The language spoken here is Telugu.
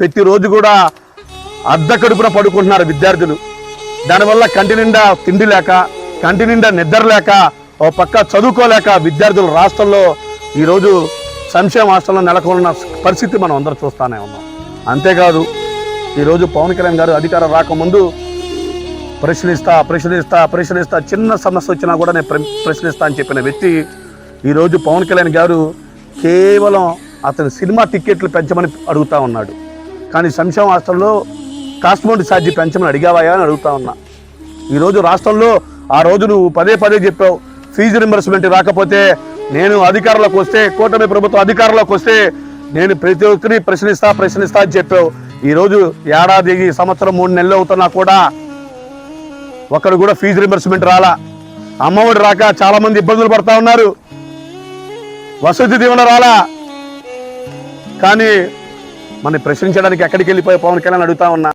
ప్రతిరోజు కూడా అర్ధ కడుపున పడుకుంటున్నారు విద్యార్థులు. దానివల్ల కంటి నిండా తిండి లేక కంటి నిండా నిద్ర లేక ఓ పక్క చదువుకోలేక విద్యార్థులు రాష్ట్రంలో ఈరోజు సంక్షేమ హాస్టల్లో నెలకొన్న పరిస్థితి మనం అందరూ చూస్తానే ఉన్నాం. అంతేకాదు ఈరోజు పవన్ కళ్యాణ్ గారు అధికారం రాకముందు ప్రశ్నిస్తా ప్రశ్నిస్తా ప్రశ్నిస్తా చిన్న సమస్య వచ్చినా కూడా నేను ప్ర- ప్రశ్నిస్తా అని చెప్పిన వ్యక్తి ఈరోజు పవన్ కళ్యాణ్ గారు కేవలం అతని సినిమా టిక్కెట్లు పెంచమని అడుగుతా ఉన్నాడు. కానీ సంక్షేమ రాష్ట్రంలో కాస్మోడ్ ఛార్జీ పెంచమని అడిగావాయా అని అడుగుతా ఉన్నా. ఈరోజు రాష్ట్రంలో ఆ రోజు నువ్వు పదే పదే చెప్పావు. ఫీజు రింబర్స్మెంట్ రాకపోతే నేను అధికారంలోకి వస్తే కూటమి ప్రభుత్వం అధికారంలోకి వస్తే నేను ప్రతి ఒక్కరిని ప్రశ్నిస్తా ప్రశ్నిస్తా అని చెప్పావు. ఈరోజు ఏడాది సంవత్సరం మూడు నెలలు అవుతున్నా కూడా ఒకరు కూడా ఫీజు రింబర్స్మెంట్ రాలా. అమ్మఒడి రాక చాలామంది ఇబ్బందులు పడతా ఉన్నారు. వసతి దీవెన రాలా. కానీ మన ప్రశ్నించడానికి ఎక్కడికి వెళ్ళిపోయి పవన్ కళ్యాణ్ అడుగుతా ఉన్నా